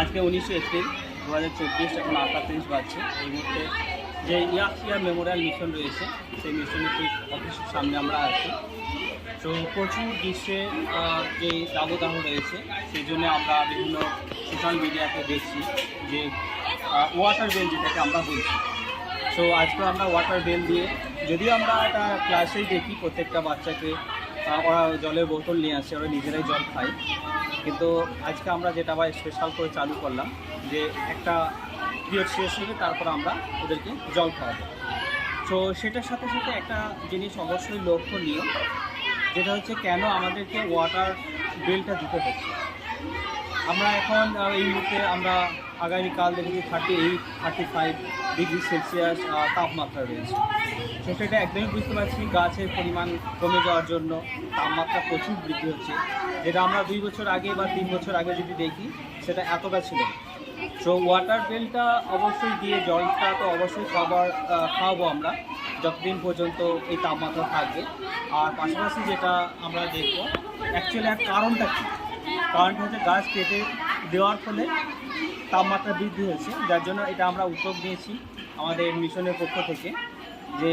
আজকে উনিশে এপ্রিল দু হাজার চব্বিশ, এখন আটটা তিরিশ বাজছে। এই মুহূর্তে যে ইয়াকিয়া মেমোরিয়াল মিশন রয়েছে, সেই মিশনের ঠিক অফিসের সামনে আমরা আছি। তো প্রচুর গ্রীষ্মে যে দাবদাহ রয়েছে, সেই জন্য আমরা বিভিন্ন সোশ্যাল মিডিয়াতে দেখছি যে ওয়াটার বেল যেটাকে আমরা বলছি। সো আজকে আমরা ওয়াটার বেল দিয়ে, যদিও আমরা একটা ক্লাসেই দেখি প্রত্যেকটা বাচ্চাকে ওরা জলের বোতল নিয়ে আসে, ওরা নিজেরাই জল খায়। কিন্তু আজকে আমরা যেটা আবার স্পেশাল করে চালু করলাম, যে একটা পিরিয়ড শেষ হবে তারপর আমরা ওদেরকে জল খাওয়াবো। তো সেটার সাথে সাথে একটা জিনিস অবশ্যই লক্ষণীয়, যেটা হচ্ছে কেন আমাদেরকে ওয়াটার বিলটা দিতে হচ্ছে। আমরা এখন এই মুহূর্তে আমরা আগামীকাল দেখেছি thirty eight thirty five degree Celsius তাপমাত্রা রয়েছে। সেটা একদমই বুঝতে পারছি গাছের পরিমাণ কমে যাওয়ার জন্য তাপমাত্রা প্রচুর বৃদ্ধি হচ্ছে। যেটা আমরা দুই বছর আগে বা তিন বছর আগে যদি দেখি, সেটা এতটা ছিল সো ওয়াটার বিলটা অবশ্যই দিয়ে জলটা তো অবশ্যই খাবার খাওয়াবো আমরা যতদিন পর্যন্ত এই তাপমাত্রা থাকবে। আর পাশাপাশি যেটা আমরা দেখব অ্যাকচুয়ালি এক কারণটা কী? কারণটা হচ্ছে গাছ কেটে দেওয়ার ফলে তাপমাত্রা বৃদ্ধি হয়েছে যার জন্য এটা আমরা উদ্যোগ নিয়েছি আমাদের মিশনের পক্ষ থেকে। যে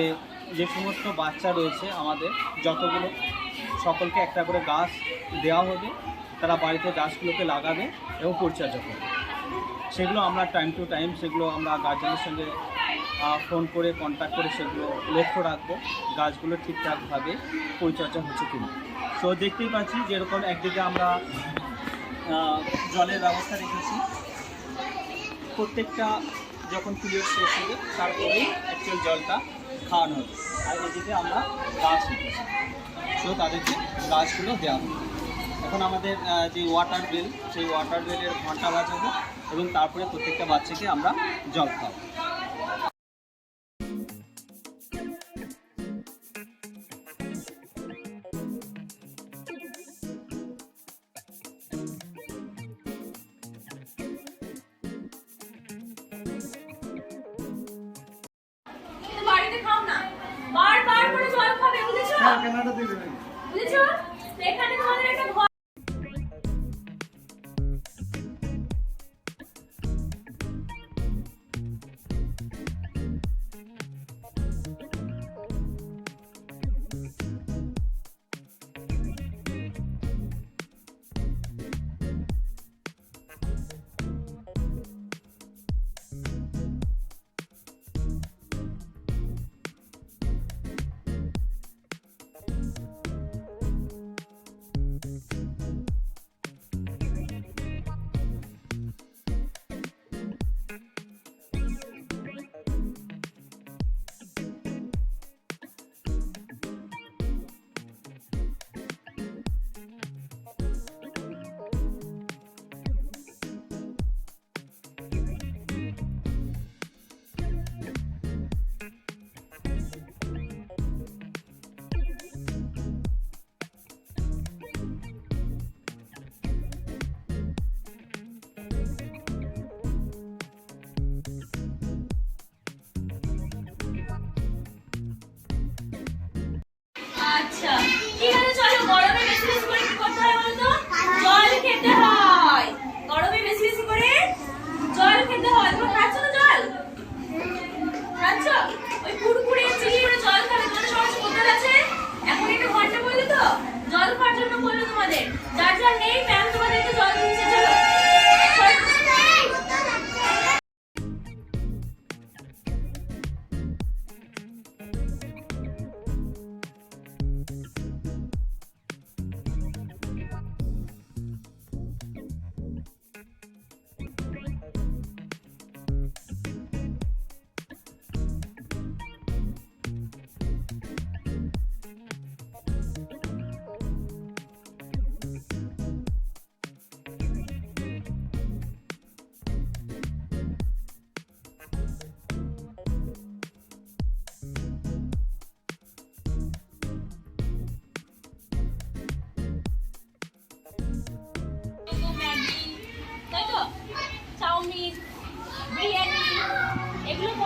যে সমস্ত বাচ্চা রয়েছে আমাদের, যতগুলো, সকলকে একটা করে গাছ দেওয়া হবে, তারা বাড়িতে গাছগুলোকে লাগাবে এবং পরিচর্যা করবে। সেগুলো আমরা টাইম টু টাইম সেগুলো আমরা গার্জেনের সঙ্গে ফোন করে কন্ট্যাক্ট করে সেগুলো লক্ষ্য রাখব, গাছগুলো ঠিকঠাকভাবে পরিচর্যা হচ্ছে কিনা। তো দেখতেই পাচ্ছি যেরকম একদিকে আমরা জলের ব্যবস্থা রেখেছি। প্রত্যেকটা যখন পিরিয়ড শেষ হবে তারপরেই অ্যাকচুয়াল জলটা খাওয়ানো হবে আর এদিকে আমরা গাছ সো তাদেরকে গাছগুলো দেওয়া হবে। এখন আমাদের যে ওয়াটার বেল সেই ওয়াটার বেলের ঘণ্টা বাজাবো এবং তারপরে প্রত্যেকটা বাচ্চাকে আমরা জল খাওয়াবো। বুঝেছ? এখানে যার যার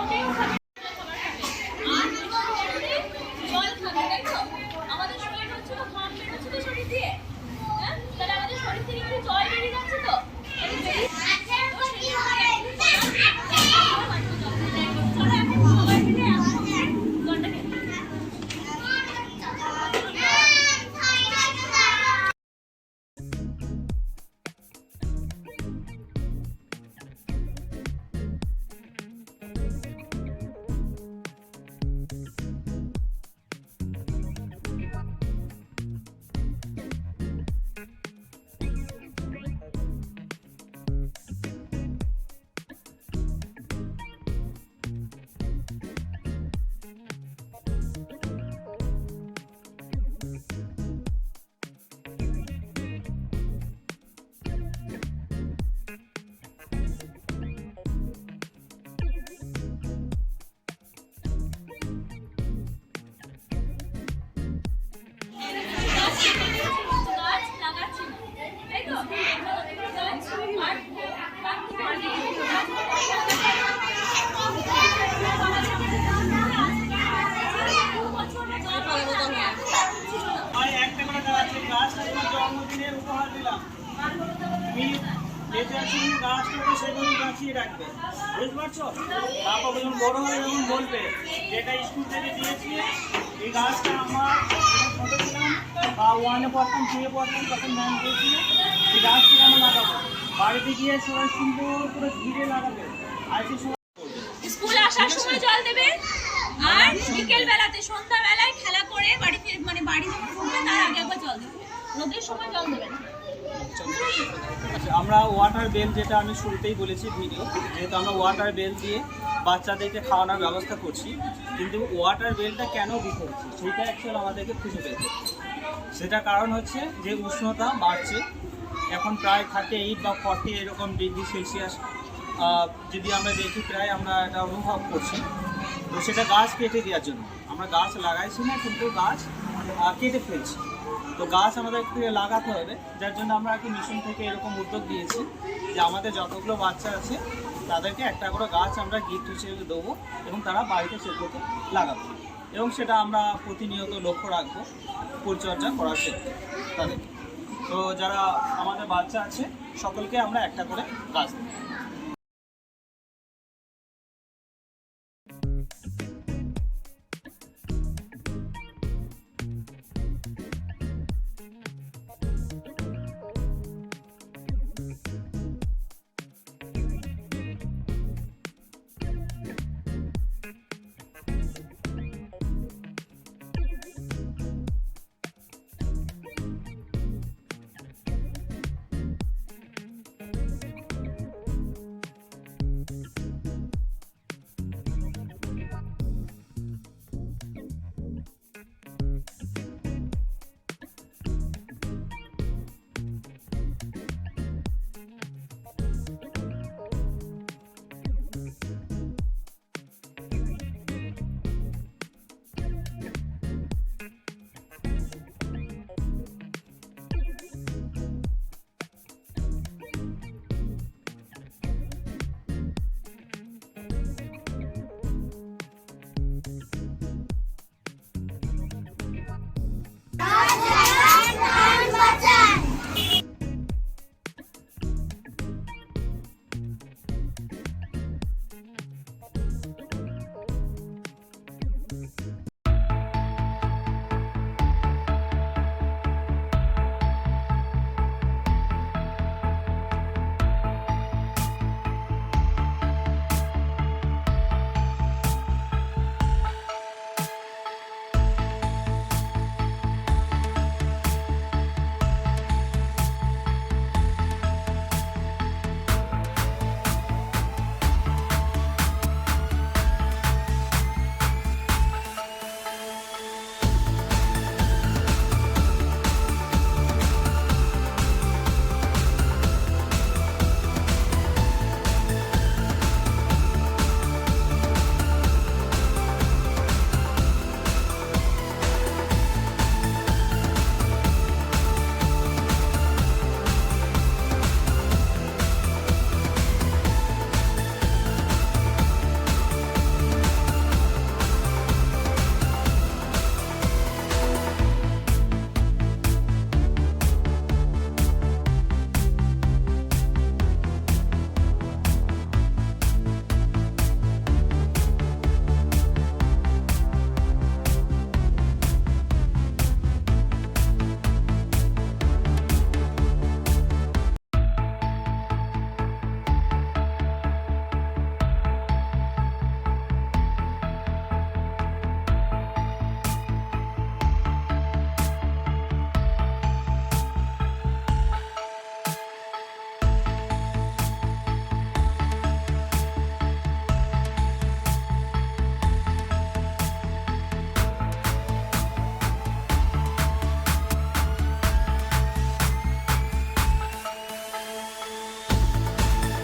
Quem sabe বেঁচে আছি গাছটাকে সেভাবে বাঁচিয়ে রাখবে বুঝতে পারছ? তারপর যখন বড় হয়ে যখন বলবে যেটা স্কুল থেকে দিয়েছি এই গাছটা আমার ছোটো ছিলাম বা ওয়ানে পড়তাম টুয়ে পড়তাম তখন ম্যাম দিয়েছিল এই গাছটা আমি লাগাবো। বাড়িতে গিয়ে সবাই সুন্দর করে ঘিরে লাগাবে। আর স্কুলে আসার সময় জল দেবে। আর বিকেল বেলাতে সন্ধ্যা বেলায় খেলা করে বাড়ি মানে বাড়ি যখন ঢুকবে তার আগে একবার জল দেবে। রোদের সময় জল দেবে না। আমরা ওয়াটার বেল যেটা আমি শুরুতেই বলেছি ভিডিও যেহেতু আমরা ওয়াটার বেল দিয়ে বাচ্চাদেরকে খাওয়ানোর ব্যবস্থা করছি, কিন্তু ওয়াটার বেলটা কেন দিতে হচ্ছে? সেটা অ্যাকচুয়াল আমাদেরকে খুঁজে করতে সেটা কারণ হচ্ছে যে উষ্ণতা বাড়ছে, এখন প্রায় থার্টি এইট বা ফর্টি এরকম ডিগ্রি সেলসিয়াস যদি আমরা দেখি প্রায় আমরা এটা অনুভব করছি। তো সেটা গাছ কেটে দেওয়ার জন্য। আমরা গাছ লাগাইছি না, কিন্তু গাছ কেটে ফেলছি। তো গাছ আমাদের একটু লাগাতে হবে, যার জন্য আমরা কি মিশন থেকে এরকম উদ্যোগ দিয়েছি যে আমাদের যতগুলো বাচ্চা আছে, তাদেরকে একটা করে গাছ আমরা গিফট হিসেবে দেবো এবং তারা বাড়িতে সেগুলোকে লাগাবে। এবং সেটা আমরা প্রতিনিয়ত লক্ষ্য রাখব, পরিচর্যা করার ক্ষেত্রে তাদের। তো যারা আমাদের বাচ্চা আছে, সকলকে আমরা একটা করে গাছ দেবো। Mm-hmm.